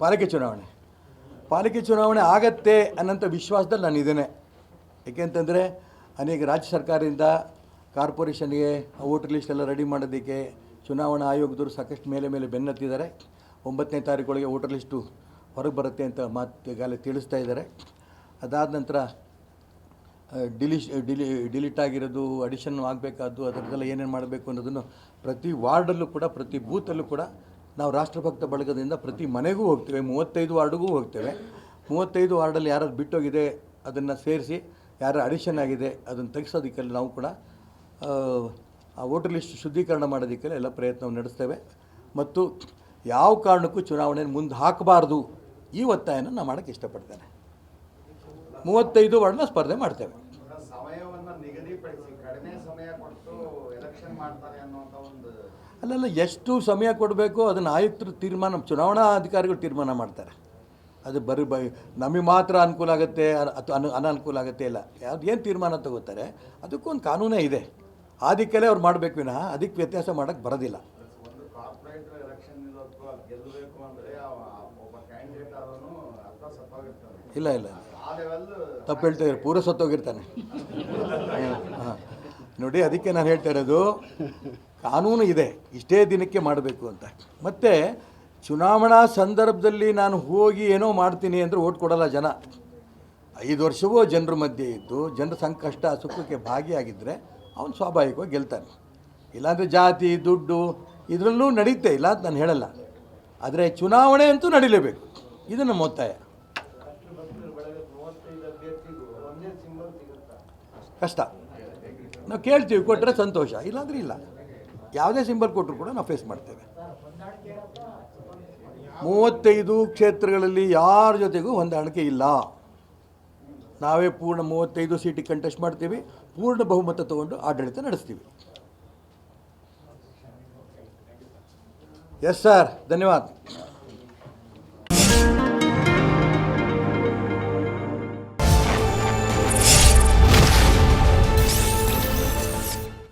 ಪಾಲಿಕೆ ಚುನಾವಣೆ. ಪಾಲಿಕೆ ಚುನಾವಣೆ ಆಗತ್ತೆ ಅನ್ನೋಂಥ ವಿಶ್ವಾಸದಲ್ಲಿ ನಾನು ಇದ್ದೇನೆ. ಏಕೆಂತಂದರೆ ಅನೇಕ ರಾಜ್ಯ ಸರ್ಕಾರದಿಂದ ಕಾರ್ಪೊರೇಷನ್ಗೆ ವೋಟರ್ ಲಿಸ್ಟ್ ಎಲ್ಲ ರೆಡಿ ಮಾಡೋದಕ್ಕೆ ಚುನಾವಣಾ ಆಯೋಗದವರು ಸಾಕಷ್ಟು ಮೇಲೆ ಮೇಲೆ ಬೆನ್ನತ್ತಿದ್ದಾರೆ. ಒಂಬತ್ತನೇ ತಾರೀಕೊಳಗೆ ವೋಟರ್ ಲಿಸ್ಟು ಹೊರಗೆ ಬರುತ್ತೆ ಅಂತ ಮಾತು ಈಗಾಗಲೇ ತಿಳಿಸ್ತಾ ಇದ್ದಾರೆ. ಅದಾದ ನಂತರ ಡಿಲಿಶ್ ಡಿಲಿ, ಡಿಲೀಟ್ ಆಗಿರೋದು, ಅಡಿಷನ್ ಆಗಬೇಕಾದ್ದು, ಅದರದ್ದೆಲ್ಲ ಏನೇನು ಮಾಡಬೇಕು ಅನ್ನೋದನ್ನು ಪ್ರತಿ ವಾರ್ಡಲ್ಲೂ ಕೂಡ, ಪ್ರತಿ ಬೂತಲ್ಲೂ ಕೂಡ ನಾವು ರಾಷ್ಟ್ರಭಕ್ತ ಬಳಗದಿಂದ ಪ್ರತಿ ಮನೆಗೂ ಹೋಗ್ತೇವೆ ಮೂವತ್ತೈದು ವಾರ್ಡ್ಗೂ ಹೋಗ್ತೇವೆ. ಮೂವತ್ತೈದು ವಾರ್ಡಲ್ಲಿ ಯಾರು ಬಿಟ್ಟೋಗಿದೆ ಅದನ್ನು ಸೇರಿಸಿ ಯಾರ ಅಡಿಷನ್ ಆಗಿದೆ ಅದನ್ನು ತೆಗೆಸೋದಕ್ಕೆಲ್ಲ ನಾವು ಕೂಡ ಆ, ವೋಟರ್ ಲಿಸ್ಟ್ ಶುದ್ಧೀಕರಣ ಮಾಡೋದಕ್ಕೆಲ್ಲ ಎಲ್ಲ ಪ್ರಯತ್ನವನ್ನು ನಡೆಸ್ತೇವೆ. ಮತ್ತು ಯಾವ ಕಾರಣಕ್ಕೂ ಚುನಾವಣೆ ಮುಂದೆ ಹಾಕಬಾರ್ದು ಈ ಒತ್ತಾಯನ ನಾನು ಮಾಡೋಕ್ಕೆ ಇಷ್ಟಪಡ್ತೇನೆ. ಮೂವತ್ತೈದು ವಾರ್ಡ್ನ ಸ್ಪರ್ಧೆ ಮಾಡ್ತೇವೆ. ಅಲ್ಲಲ್ಲ ಎಷ್ಟು ಸಮಯ ಕೊಡಬೇಕು ಅದನ್ನು ಆಯುಕ್ತರು ತೀರ್ಮಾನ ಚುನಾವಣಾ ಅಧಿಕಾರಿಗಳು ತೀರ್ಮಾನ ಮಾಡ್ತಾರೆ. ಅದು ಬರೀ ಬ ನಮಗೆ ಮಾತ್ರ ಅನುಕೂಲ ಆಗುತ್ತೆ ಅಥವಾ ಅನು ಅನಾನುಕೂಲ ಆಗುತ್ತೆ ಇಲ್ಲ. ಯಾವ್ದು ಏನು ತೀರ್ಮಾನ ತಗೋತಾರೆ ಅದಕ್ಕೂ ಒಂದು ಕಾನೂನೇ ಇದೆ. ಆ ದಿಕ್ಕಲ್ಲೇ ಅವ್ರು ಮಾಡಬೇಕು ವಿನಃ ಅದಕ್ಕೆ ವ್ಯತ್ಯಾಸ ಮಾಡೋಕ್ಕೆ ಬರೋದಿಲ್ಲ. ಇಲ್ಲ ಇಲ್ಲ. ತಪ್ಪು ಹೇಳ್ತಾ ಇದ್ದಾರೆ ಪೂರ ಸತ್ತೋಗಿರ್ತಾನೆ. ಹಾಂ. ನೋಡಿ, ಅದಕ್ಕೆ ನಾನು ಹೇಳ್ತಾ ಇರೋದು, ಕಾನೂನು ಇದೆ, ಇಷ್ಟೇ ದಿನಕ್ಕೆ ಮಾಡಬೇಕು ಅಂತ. ಮತ್ತು, ಚುನಾವಣಾ ಸಂದರ್ಭದಲ್ಲಿ ನಾನು ಹೋಗಿ ಏನೋ ಮಾಡ್ತೀನಿ ಅಂದರೆ ಓಟ್ ಕೊಡಲ್ಲ ಜನ. ಐದು ವರ್ಷವೂ ಜನರ ಮಧ್ಯೆ ಇದ್ದು, ಜನರ ಸಂಕಷ್ಟ, ಸುಖಕ್ಕೆ ಭಾಗಿಯಾಗಿದ್ದರೆ ಅವನು ಸ್ವಾಭಾವಿಕವಾಗಿ ಗೆಲ್ತಾನೆ. ಇಲ್ಲಾಂದರೆ ಜಾತಿ, ದುಡ್ಡು, ಇದರಲ್ಲೂ ನಡೀತೆ, ಇಲ್ಲ ಅಂತ ನಾನು ಹೇಳಲ್ಲ. ಆದರೆ ಚುನಾವಣೆ ಅಂತೂ ನಡೀಲೇಬೇಕು. ಇದು ನಮ್ಮ ಒತ್ತಾಯ. ಕಷ್ಟ. ನಾವು ಕೇಳ್ತೀವಿ ಕೊಟ್ಟರೆ ಸಂತೋಷ. ಇಲ್ಲಾಂದ್ರೆ ಇಲ್ಲ. ಯಾವುದೇ ಸಿಂಬಲ್ ಕೊಟ್ಟರು ಕೂಡ ನಾವು ಫೇಸ್ ಮಾಡ್ತೇವೆ. ಮೂವತ್ತೈದು ಕ್ಷೇತ್ರಗಳಲ್ಲಿ ಯಾರ ಜೊತೆಗೂ ಹೊಂದಾಣಿಕೆ ಇಲ್ಲ. ನಾವೇ ಪೂರ್ಣ ಮೂವತ್ತೈದು ಸೀಟಿ ಕಂಟೆಸ್ಟ್ ಮಾಡ್ತೀವಿ, ಪೂರ್ಣ ಬಹುಮತ ತಗೊಂಡು ಆಡಳಿತ ನಡೆಸ್ತೀವಿ. ಎಸ್ ಸರ್ ಧನ್ಯವಾದ.